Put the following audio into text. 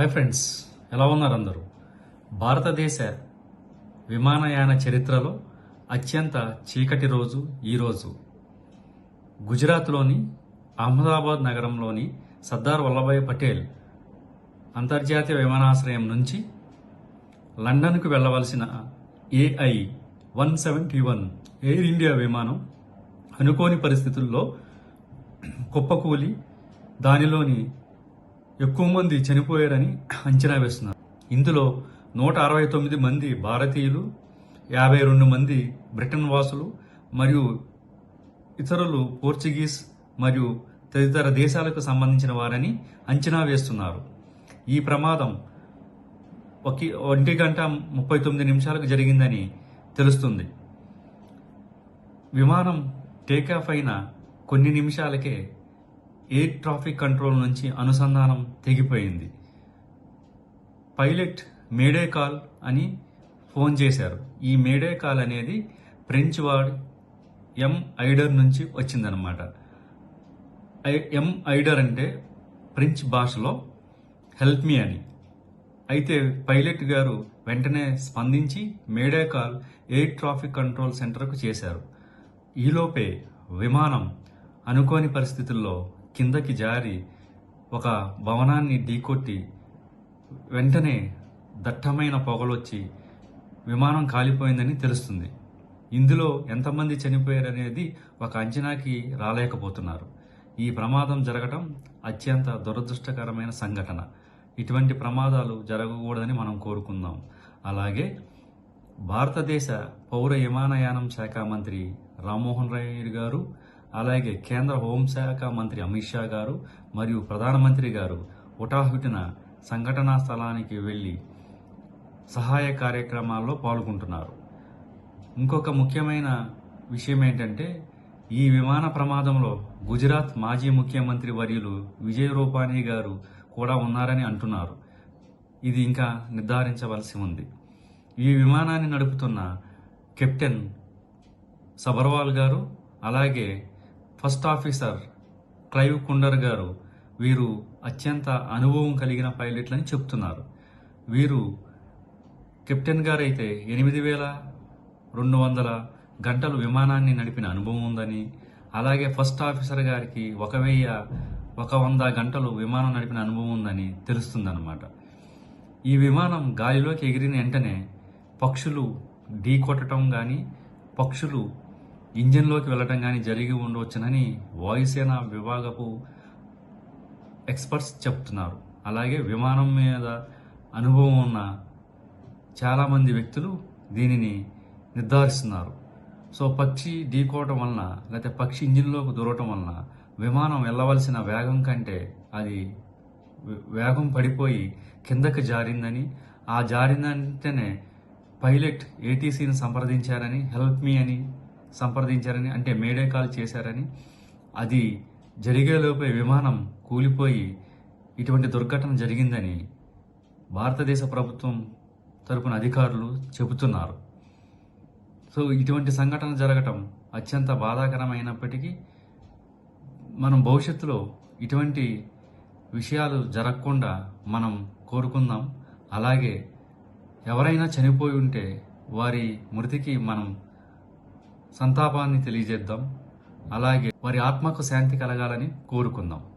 Hi friends ఎలా ఉన్నారు అందరూ? భారతదేశ విమానయాన చరిత్రలో అత్యంత చీకటి రోజు ఈరోజు గుజరాత్లోని అహ్మదాబాద్ నగరంలోని సర్దార్ వల్లభాయ్ పటేల్ అంతర్జాతీయ విమానాశ్రయం నుంచి లండన్కు వెళ్ళవలసిన AI one seventy one Air India విమానం అనుకోని పరిస్థితుల్లో కుప్పకూలి దానిలోని ఎక్కువ మంది చనిపోయారని అంచనా వేస్తున్నారు. ఇందులో నూట అరవై తొమ్మిది మంది భారతీయులు యాభై రెండు మంది బ్రిటన్ వాసులు మరియు ఇతరులు పోర్చుగీస్ మరియు తదితర దేశాలకు సంబంధించిన వారని అంచనా వేస్తున్నారు. ఈ ప్రమాదం ఒక ఒంటి గంట ముప్పై తొమ్మిది నిమిషాలకు జరిగిందని తెలుస్తుంది. విమానం టేకాఫ్ అయిన కొన్ని నిమిషాలకే ఎయిర్ ట్రాఫిక్ కంట్రోల్ నుంచి అనుసంధానం తెగిపోయింది. పైలట్ మేడే కాల్ అని ఫోన్ చేశారు. ఈ మేడే కాల్ అనేది ఫ్రెంచ్ వర్డ్ ఎం ఐడర్ నుంచి వచ్చిందనమాట ఐ- ఎం ఐడర్ అంటే ఫ్రెంచ్ భాషలో హెల్ప్ మీ అని. అయితే పైలట్ గారు వెంటనే స్పందించి mayday call air traffic control సెంటర్కు చేశారు. ఈలోపే విమానం అనుకోని పరిస్థితుల్లో కిందకి జారి ఒక భవనాన్ని ఢీకొట్టి వెంటనే దట్టమైన పొగలొచ్చి విమానం కాలిపోయిందని తెలుస్తుంది. ఇందులో ఎంతమంది చనిపోయారనేది ఒక అంచనాకి రాలేకపోతున్నారు. ఈ ప్రమాదం జరగటం అత్యంత దురదృష్టకరమైన సంఘటన. ఇటువంటి ప్రమాదాలు జరగకూడదని మనం కోరుకుందాం. అలాగే భారతదేశ పౌర విమానయానం శాఖ మంత్రి రామ్మోహన్ రాయ్ గారు అలాగే కేంద్ర హోంశాఖ మంత్రి అమిత్ షా గారు మరియు ప్రధానమంత్రి గారు హుటాహుటిన సంఘటనా స్థలానికి వెళ్ళి సహాయ కార్యక్రమాల్లో పాల్గొంటున్నారు. ఇంకొక ముఖ్యమైన విషయం ఏంటంటే ఈ విమాన ప్రమాదంలో గుజరాత్ మాజీ ముఖ్యమంత్రి వర్యులు విజయ్ రూపానీ గారు కూడా ఉన్నారని అంటున్నారు. ఇది ఇంకా నిర్ధారించవలసి ఉంది. ఈ విమానాన్ని నడుపుతున్న కెప్టెన్ సబర్వాల్ గారు అలాగే ఫస్ట్ ఆఫీసర్ క్లైవ్ కుండర్ గారు వీరు అత్యంత అనుభవం కలిగిన పైలట్లని చెప్తున్నారు. వీరు కెప్టెన్ గారు అయితే ఎనిమిది వేల రెండు వందల గంటలు విమానాన్ని నడిపిన అనుభవం ఉందని అలాగే ఫస్ట్ ఆఫీసర్ గారికి ఒక వెయ్యి ఒక వంద గంటలు విమానం నడిపిన అనుభవం ఉందని తెలుస్తుందన్నమాట. ఈ విమానం గాలిలోకి ఎగిరిన వెంటనే పక్షులు ఢీ కొట్టడం కానీ పక్షులు ఇంజిన్లోకి వెళ్ళటం కానీ జరిగి ఉండవచ్చునని వాయుసేన విభాగపు ఎక్స్పర్ట్స్ చెప్తున్నారు. అలాగే విమానం మీద అనుభవం ఉన్న చాలామంది వ్యక్తులు దీనిని నిర్ధారిస్తున్నారు. సో పక్షి ఢీకోవటం వలన లేకపోతే పక్షి ఇంజిన్లోకి దూరటం వలన విమానం వెళ్ళవలసిన వేగం కంటే అది వేగం పడిపోయి కిందకి జారిందని ఆ జారిందంటేనే పైలట్ ఏటీసీని సంప్రదించారని హెల్ప్ మీ అని సంప్రదించారని అంటే మేడే కాల్ చేశారని అది జరిగేలోపే విమానం కూలిపోయి ఇటువంటి దుర్ఘటన జరిగిందని భారతదేశ ప్రభుత్వం తరపున అధికారులు చెబుతున్నారు. సో ఇటువంటి సంఘటన జరగటం అత్యంత బాధాకరమైనప్పటికీ మనం భవిష్యత్తులో ఇటువంటి విషయాలు జరగకుండా మనం కోరుకుందాం. అలాగే ఎవరైనా చనిపోయి ఉంటే వారి మృతికి మనం సంతాపాన్ని తెలియజేద్దాం. అలాగే వారి ఆత్మకు శాంతి కలగాలని కోరుకుందాం.